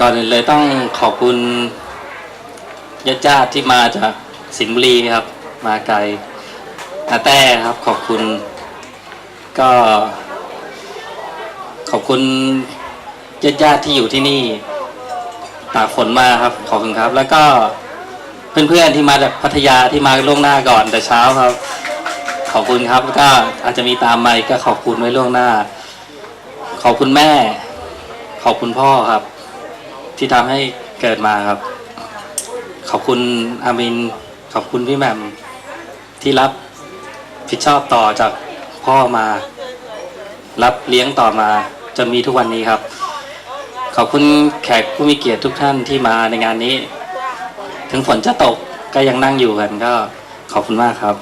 ก่อนอื่นเลยต้องขอบคุณญาติญาติที่มาจากสิงห์บุรีครับ มาไกลนาแต้ครับขอบคุณ ก็ ขอบคุณญาติญาติที่อยู่ที่นี่ตากฝนมาครับ ขอบคุณครับ แล้วก็เพื่อนๆที่มาจากพัทยาที่มาล่วงหน้าก่อนแต่เช้าครับ ขอบคุณครับแล้วก็อาจจะมีตามมาอีกก็ขอบคุณไว้ล่วงหน้า ขอบคุณแม่ ขอบคุณพ่อครับ ที่ทำให้เกิดมาครับ ขอบคุณอามิน ขอบคุณพี่แหม่มที่รับผิดชอบต่อจากพ่อมา รับเลี้ยงต่อมาจนมีทุกวันนี้ครับ ขอบคุณแขกผู้มีเกียรติทุกท่านที่มาในงานนี้ ถึงฝนจะตกก็ยังนั่งอยู่กันก็ขอบคุณมากครับ